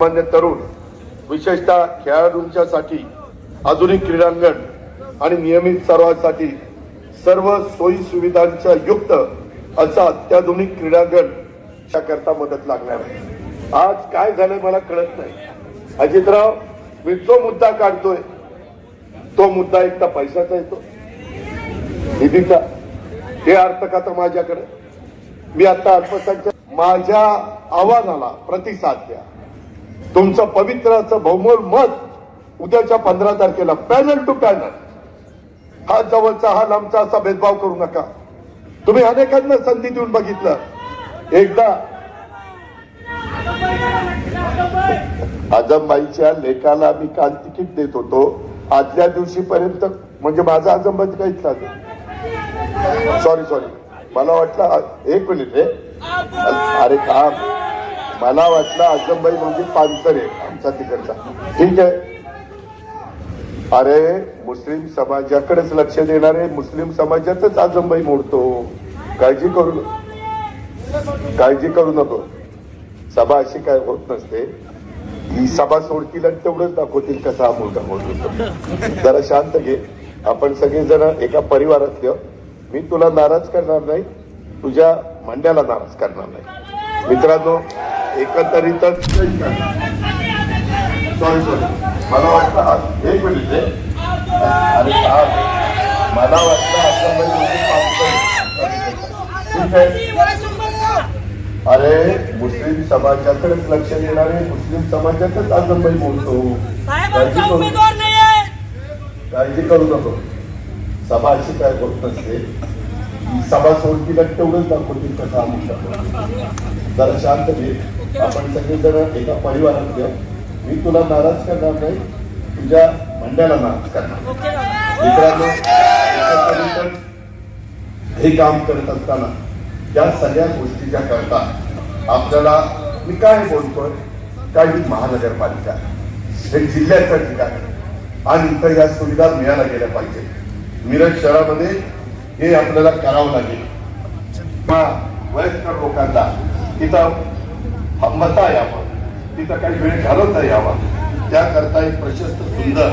सामान्य तरुण विशेषतः खेळाडूंच्यासाठी आधुनिक क्रीडांगण आणि नियमित सर्वांसाठी सर्व सोयी सुविधांच्या युक्त असं अत्याधुनिक क्रीडांगण करता मदत लागणार आहे. आज काय झालंय मला कळत नाही. अजितराव मी जो मुद्दा काढतोय तो मुद्दा एक तर पैशाचा येतो. निधीचा. हे अर्थ का तर माझ्याकडे? मी आता अल्पसंख्याक माझ्या आव्हानाला प्रतिसाद द्या. तुमचं पवित्राचं बहुमोल मत उद्याच्या पंधरा तारखेला पॅनल टू पॅनल हा जवळचा हा लांबचा असा भेदभाव करू नका. तुम्ही अनेकांना संधी देऊन बघितलं. एकदा आजमबाईच्या लेखाला मी काल तिकीट देत होतो. आदल्या दिवशीपर्यंत म्हणजे माझा आजमबाई काहीच नाही. सॉरी सॉरी मला वाटलं एक मिनिट रे अरे काम मला वाटलं आजमबाई म्हणजे पानसरे आमचा तिकडचा. ठीक आहे. अरे मुस्लिम समाजाकडेच लक्ष देणारे मुस्लिम समाजातच आजमबाई मोडतो. काळजी करू नको. काळजी करू नको. सभा अशी काय होत नसते. ही सभा सोडतील आणि तेवढंच दाखवतील कसा हा मुलगा होतो जरा शांत घे. आपण सगळेजण एका परिवारातले मी तुला नाराज करणार नाही. तुझ्या मंड्याला नाराज करणार नाही. मित्रांनो एकंदरीतच सॉरी सॉरी मला वाटतं एक मिनिट अरे मला वाटलं असं पाच ठीक आहे. अरे मुस्लिम समाजाकडेच लक्ष देणारे मुस्लिम समाजातच आजंबाई बोलतो. काळजी करू काळजी करू नको. सभा अशी काय होत नसते. ही सभा सोडतील तेवढंच दाखवतील कसं आम्ही शकतो जरा शांत घे आपण सगळेजण एका परिवारात मी तुला नाराज करणार नाही तुझ्या मंड्याला नाराज करणार. मित्रांनो हे काम करत असताना या सगळ्या गोष्टीच्या करता आपल्याला मी काय बोलतोय? काही महानगरपालिका हे जिल्ह्याचं ठिकाण आणि इथं या सुविधा मिळायला गेल्या पाहिजे मिरज शहरामध्ये हे आपल्याला करावं लागेल. किंवा वयस्कर लोकांना तिथं मता यावं. तिथं काही वेळ घालवता यावा. त्याकरता एक प्रशस्त सुंदर